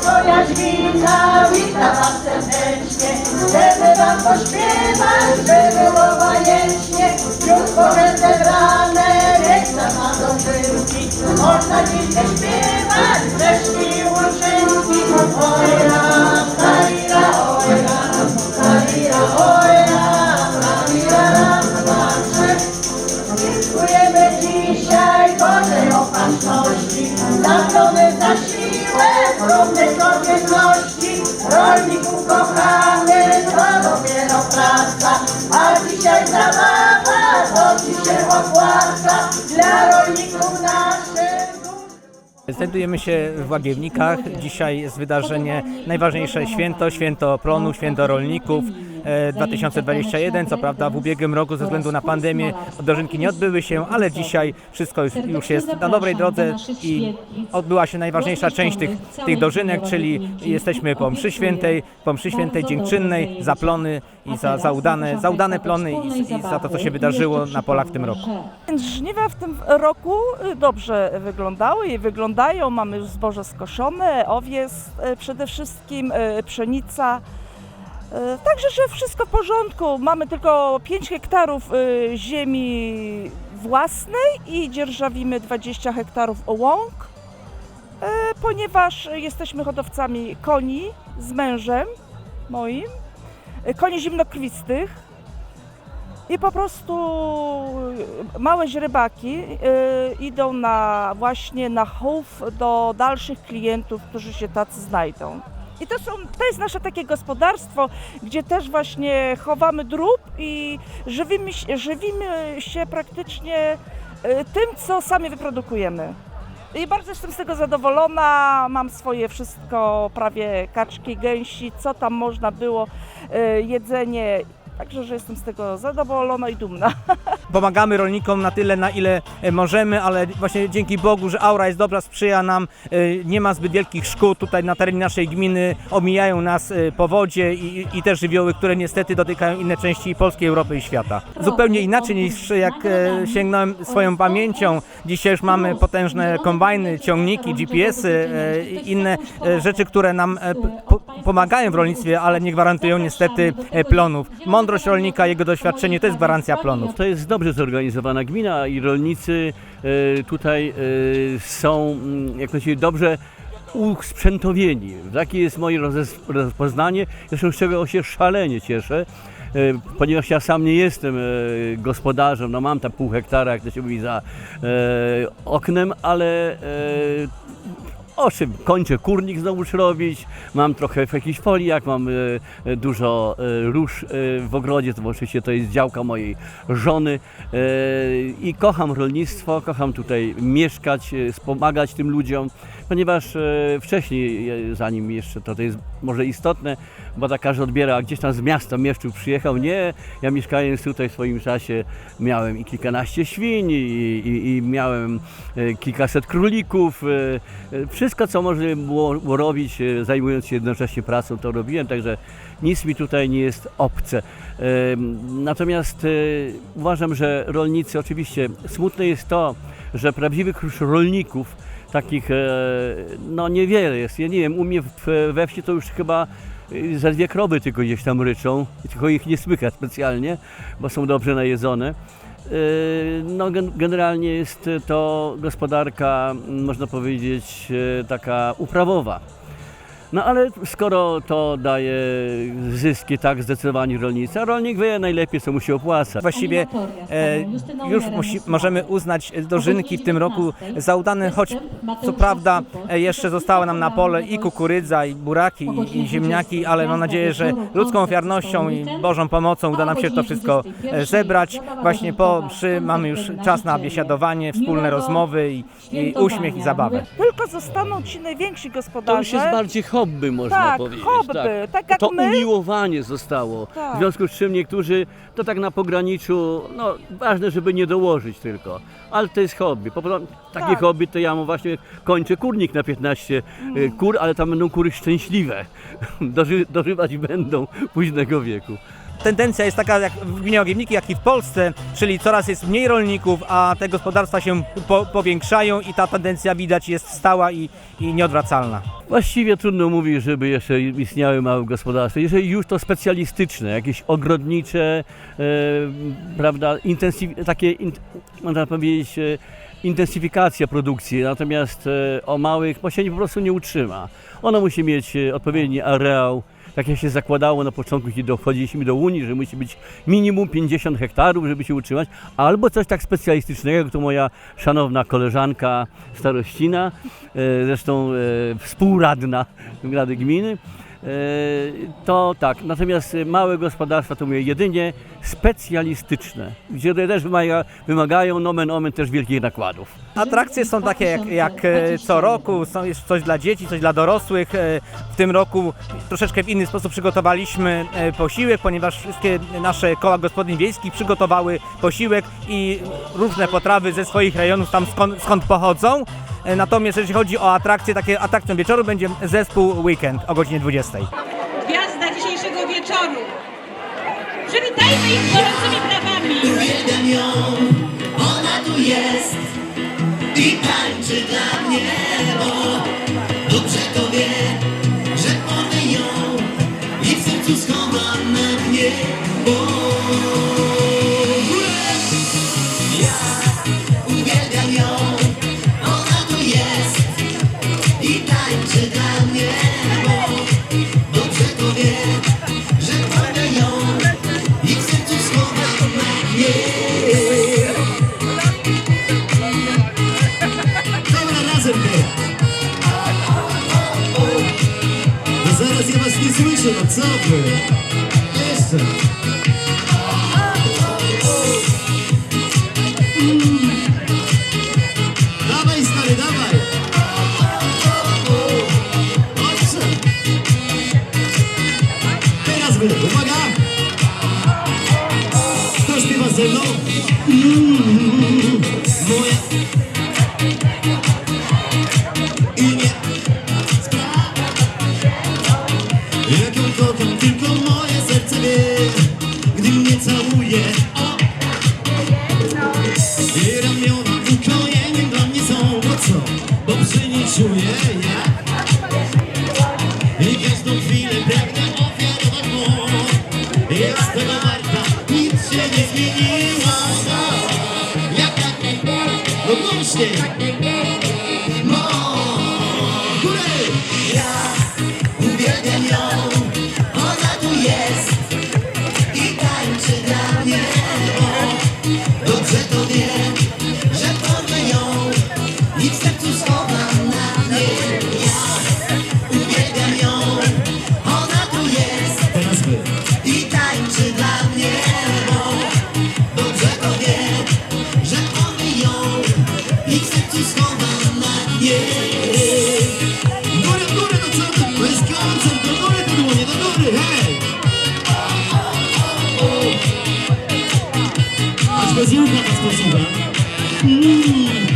twoja świta wita was serdecznie. Żeby wam pośpiewać, by było bajecznie. Krótko będę brane, ręka ma do szynki. Można dzisiaj śpiewać, wreszcie uczynki. Oj, rano. A dzisiaj zabawa, to ci się opłaca, dla rolników naszych. Znajdujemy się w Łagiewnikach. Dzisiaj jest wydarzenie, najważniejsze święto, święto plonu, święto rolników 2021. Co prawda w ubiegłym roku ze względu na pandemię dożynki nie odbyły się, ale dzisiaj wszystko już, już jest na dobrej drodze i odbyła się najważniejsza część tych, tych dożynek, czyli jesteśmy po mszy świętej, po mszy świętej dziękczynnej, za plony i za, za, udane, za udane plony i, i za to, co się wydarzyło na polach w tym roku. Żniwa w tym roku y, dobrze wyglądały i wyglądają. Mamy już zboże skoszone, owies y, przede wszystkim, y, pszenica. Y, Także, że wszystko w porządku. Mamy tylko 5 hektarów y, ziemi własnej i dzierżawimy 20 hektarów łąk, y, ponieważ jesteśmy hodowcami koni z mężem moim, koni zimnokrwistych. I po prostu małe źrebaki idą na właśnie na chów do dalszych klientów, którzy się tacy znajdą. I to, są, to jest nasze takie gospodarstwo, gdzie też właśnie chowamy drób i żywimy, żywimy się praktycznie y, tym, co sami wyprodukujemy. I bardzo jestem z tego zadowolona. Mam swoje wszystko, prawie kaczki, gęsi, co tam można było, y, jedzenie. Także, że jestem z tego zadowolona i dumna. pomagamy rolnikom na tyle, na ile e, możemy, ale właśnie dzięki Bogu, że aura jest dobra, sprzyja nam, e, nie ma zbyt wielkich szkód tutaj na terenie naszej gminy, omijają nas e, powodzie i, i te żywioły, które niestety dotykają inne części Polski, Europy i świata. Zupełnie inaczej niż jak sięgnąłem swoją pamięcią. Dzisiaj już mamy potężne kombajny, ciągniki, GPS-y i inne rzeczy, które nam pomagają w rolnictwie, ale nie gwarantują niestety e, plonów. Mądrość rolnika, jego doświadczenie to jest gwarancja plonów. To jest dobrze zorganizowana gmina i rolnicy e, tutaj e, są, mm, jak się dobrze usprzętowieni. Takie jest moje rozpoznanie, zresztą z czego się szalenie cieszę. Ponieważ ja sam nie jestem gospodarzem, no mam tam pół hektara, jak to się mówi, za oknem, ale Owszem, kończę kurnik znowuż robić, mam trochę w jakichś foliach, mam e, e, dużo e, róż e, w ogrodzie, to oczywiście to jest działka mojej żony. E, i kocham rolnictwo, kocham tutaj mieszkać, e, wspomagać tym ludziom, ponieważ e, wcześniej, e, zanim jeszcze to, to jest może istotne, bo tak każdy odbiera, gdzieś tam z miasta Mieszczuk przyjechał, nie, ja mieszkając tutaj w swoim czasie miałem i kilkanaście świń, i, i, i miałem e, kilkaset królików, e, e, wszystko co można było, robić, e, zajmując się jednocześnie pracą, to robiłem, także nic mi tutaj nie jest obce. Natomiast e, uważam, że rolnicy, oczywiście smutne jest to, że prawdziwych już rolników, takich, e, no niewiele jest. Ja nie wiem, u mnie we wsi to już chyba ze dwie krowy tylko gdzieś tam ryczą, tylko ich nie słychać specjalnie, bo są dobrze najedzone. Y, No, gen- generalnie jest to gospodarka, można powiedzieć, e, taka uprawowa. No ale skoro to daje zyski, tak zdecydowanie rolnicy, a rolnik wie najlepiej, co mu się opłaca. Właściwie e, już musi, możemy uznać dożynki w tym roku za udane, choć co prawda e, jeszcze została nam na pole i kukurydza, i buraki, i, i ziemniaki, ale mam nadzieję, że ludzką ofiarnością i Bożą pomocą uda nam się to wszystko e, zebrać. Właśnie po mszy mamy już czas na biesiadowanie, wspólne rozmowy i, i uśmiech i zabawę. Tylko zostaną ci najwięksi gospodarze. To już jest bardziej hobby, można Tak, powiedzieć. hobby, tak jak to my. umiłowanie zostało. Tak. W związku z czym niektórzy to tak na pograniczu, no ważne, żeby nie dołożyć tylko. Ale to jest hobby. Po prostu takie Tak. hobby to ja mu właśnie kończę kurnik na 15 y, kur, ale tam będą kury szczęśliwe. Doży, dożywać będą późnego wieku. Tendencja jest taka jak w gminie Ogromniki, jak i w Polsce, czyli coraz jest mniej rolników, a te gospodarstwa się po, powiększają i ta tendencja widać jest stała i, i nieodwracalna. Właściwie trudno mówić, żeby jeszcze istniały małe gospodarstwa. Jeżeli już to specjalistyczne, jakieś ogrodnicze, e, prawda, intensyw, takie, in, można powiedzieć, e, intensyfikacja produkcji, natomiast e, o małych, bo się po prostu nie utrzyma. Ono musi mieć e, odpowiedni areał, tak jak się zakładało na początku, kiedy dochodziliśmy do Unii, że musi być minimum 50 hektarów, żeby się utrzymać, albo coś tak specjalistycznego, to moja szanowna koleżanka starościna, e, zresztą e, współradna Rady Gminy, to tak. Natomiast e, małe gospodarstwa to mówię jedynie specjalistyczne, gdzie też wymaga, wymagają nomen omen też wielkich nakładów. Atrakcje są takie jak, jak e, co roku, są jest coś dla dzieci, coś dla dorosłych. E, W tym roku troszeczkę w inny sposób przygotowaliśmy e, posiłek, ponieważ wszystkie nasze koła gospodyń wiejskich przygotowały posiłek i różne potrawy ze swoich rejonów, tam skąd, skąd pochodzą. E, Natomiast jeżeli chodzi o atrakcje, takie atrakcją wieczoru będzie zespół Weekend o godzinie 20. gwiazda dzisiejszego wieczoru. Przywitajmy ich gorącymi brawami. Uwielbiam ją, ona tu jest i tańczy dla mnie, bo nie słyszę, przy niej czuję ja I każdą chwilę pragnę ofiarować mu Jest tego warta, nic się nie zmieniło. Jak tak, no głośniej. Mo, góry! Ja Bez ruchu nas posłucha. Mm.